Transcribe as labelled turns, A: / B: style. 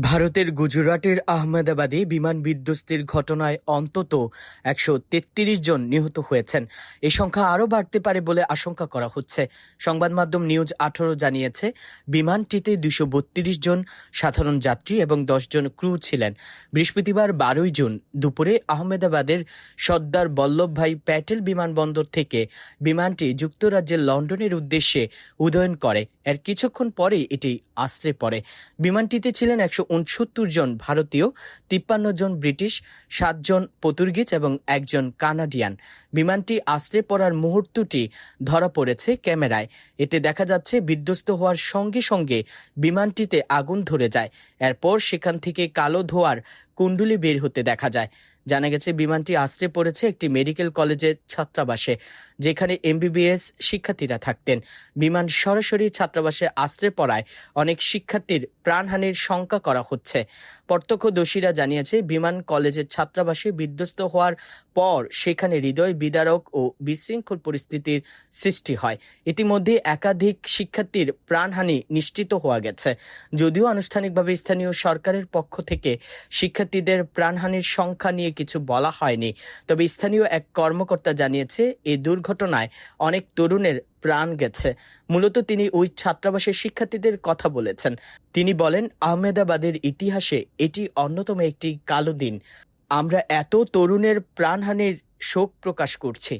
A: ভারতের গুজরাটের আহমেদাবাদে বিমান বিধ্বস্তির ঘটনায় অন্তত একশো তেত্রিশ জন নিহত হয়েছেন। এই সংখ্যা আরও বাড়তে পারে বলে আশঙ্কা করা হচ্ছে। সংবাদ মাধ্যম নিউজ আঠারো জানিয়েছে, বিমানটিতে দুশো বত্রিশ জন সাধারণ যাত্রী এবং জন ক্রু ছিলেন। বৃহস্পতিবার বারোই জুন দুপুরে আহমেদাবাদের সর্দার বল্লভভাই প্যাটেল বিমানবন্দর থেকে বিমানটি যুক্তরাজ্যের লন্ডনের উদ্দেশ্যে উদয়ন করে। এর কিছুক্ষণ পরেই এটি আশ্রে পড়ে। বিমানটিতে ছিলেন একশো উনসত্তর জন ভারতীয়, তিপ্পান্ন জন ব্রিটিশ সাতজন পর্তুগিজ এবং একজন কানাডিয়ান। বিমানটি আশ্রে পড়ার মুহূর্তটি ধরা পড়েছে ক্যামেরায়। এতে দেখা যাচ্ছে বিধ্বস্ত হওয়ার সঙ্গে সঙ্গে বিমানটিতে আগুন ধরে যায়। এরপর সেখান থেকে কালো ধোয়ার কুণ্ডুলি বের হতে দেখা যায়। জানা গেছে, বিমানটি আশ্রে পড়েছে একটি মেডিকেল কলেজের ছাত্রাবাসে। যেখানে এমবিবিএস শিক্ষার্থীরা থাকতেন। বিমান সরাসরি ছাত্রাবাসে আশ্রে পড়ায় অনেক শিক্ষার্থীর প্রাণহানির শঙ্কা করা হচ্ছে। প্রত্যক্ষদর্শীরা জানিয়েছে, বিমান কলেজের ছাত্রাবাসে বিধ্বস্ত হওয়ার পর সেখানে হৃদয় বিদারক ও বিশৃঙ্খল পরিস্থিতির সৃষ্টি হয়। ইতিমধ্যে একাধিক শিক্ষার্থীর প্রাণহানি নিশ্চিত হওয়া গেছে। যদিও আনুষ্ঠানিকভাবে স্থানীয় সরকারের পক্ষ থেকে শিক্ষার্থীদের প্রাণহানির সংখ্যা নিয়ে কিছু বলা হয়নি, তবে স্থানীয় এক কর্মকর্তা জানিয়েছে এই দুর্ঘটনায় অনেক তরুণের প্রাণ গেছে। মূলত তিনি ওই ছাত্রাবাসের শিক্ষার্থীদের কথা বলেছেন। তিনি বলেন, আহমেদাবাদের ইতিহাসে এটি অন্যতম একটি কালো দিন। আমরা এত তরুণের প্রাণহানির শোক প্রকাশ করছি।